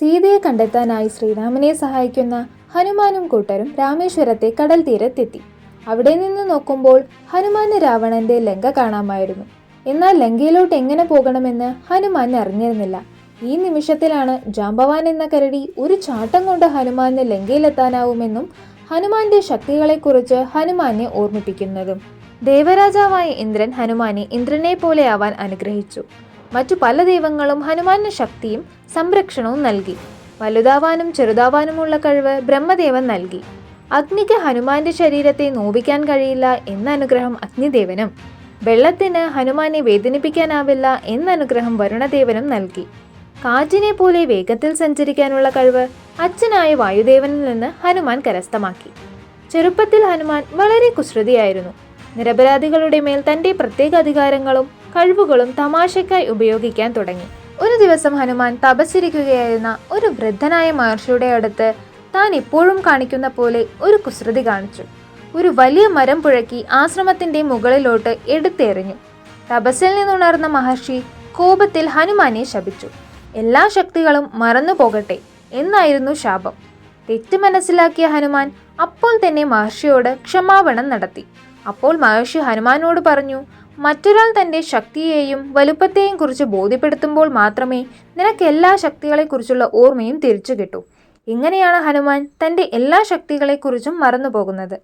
സീതയെ കണ്ടെത്താനായി ശ്രീരാമനെ സഹായിക്കുന്ന ഹനുമാനും കൂട്ടരും രാമേശ്വരത്തെ കടൽ തീരത്തെത്തി. അവിടെ നിന്ന് നോക്കുമ്പോൾ ഹനുമാന് രാവണന്റെ ലങ്ക കാണാമായിരുന്നു. എന്നാൽ ലങ്കയിലോട്ട് എങ്ങനെ പോകണമെന്ന് ഹനുമാൻ അറിഞ്ഞിരുന്നില്ല. ഈ നിമിഷത്തിലാണ് ജാമ്പവാൻ എന്ന കരടി ഒരു ചാട്ടം കൊണ്ട് ഹനുമാന് ലങ്കയിലെത്താനാവുമെന്നും ഹനുമാന്റെ ശക്തികളെക്കുറിച്ച് ഹനുമാനെ ഓർമ്മിപ്പിക്കുന്നതും. ദേവരാജാവായ ഇന്ദ്രൻ ഹനുമാനെ ഇന്ദ്രനെ പോലെയാവാൻ അനുഗ്രഹിച്ചു. മറ്റു പല ദൈവങ്ങളും ഹനുമാന് ശക്തിയും സംരക്ഷണവും നൽകി. വലുതാവാനും ചെറുതാവാനുമുള്ള കഴിവ് ബ്രഹ്മദേവൻ നൽകി. അഗ്നിക്ക് ഹനുമാന്റെ ശരീരത്തെ നോവിക്കാൻ കഴിയില്ല എന്ന അനുഗ്രഹം അഗ്നിദേവനും. വെള്ളത്തിന് ഹനുമാനെ വേദനിപ്പിക്കാനാവില്ല എന്ന അനുഗ്രഹം വരുണദേവനും നൽകി. കാറ്റിനെ പോലെ വേഗത്തിൽ സഞ്ചരിക്കാനുള്ള കഴിവ് അച്ഛനായ വായുദേവനിൽ നിന്ന് ഹനുമാൻ കരസ്ഥമാക്കി. ചെറുപ്പത്തിൽ ഹനുമാൻ വളരെ കുശ്രുതിയായിരുന്നു നിരപരാധികളുടെ മേൽ തന്റെ പ്രത്യേക അധികാരങ്ങളും കഴിവുകളും തമാശയ്ക്കായി ഉപയോഗിക്കാൻ തുടങ്ങി. ഒരു ദിവസം ഹനുമാൻ തപസ്സിരിക്കുകയായിരുന്ന ഒരു വൃദ്ധനായ മഹർഷിയുടെ അടുത്ത് താൻ ഇപ്പോഴും കാണിക്കുന്ന പോലെ ഒരു കുസൃതി കാണിച്ചു. ഒരു വലിയ മരം പുഴക്കി ആശ്രമത്തിന്റെ മുകളിലോട്ട് എടുത്തെറിഞ്ഞു. തപസ്സിൽ നിന്നുണർന്ന മഹർഷി കോപത്തിൽ ഹനുമാനെ ശപിച്ചു. എല്ലാ ശക്തികളും മറന്നു പോകട്ടെ എന്നായിരുന്നു ശാപം. തെറ്റ് മനസ്സിലാക്കിയ ഹനുമാൻ അപ്പോൾ തന്നെ മഹർഷിയോട് ക്ഷമാപണം നടത്തി. അപ്പോൾ മഹർഷി ഹനുമാനോട് പറഞ്ഞു മറ്റൊരാൾ തന്റെ ശക്തിയെയും വലുപ്പത്തെയും കുറിച്ച് ബോധ്യപ്പെടുത്തുമ്പോൾ മാത്രമേ നിനക്ക് എല്ലാ ശക്തികളെക്കുറിച്ചുള്ള ഓർമ്മയും തിരിച്ചു കിട്ടൂ. ഇങ്ങനെയാണ് ഹനുമാൻ തന്റെ എല്ലാ ശക്തികളെക്കുറിച്ചും മറന്നു പോകുന്നത്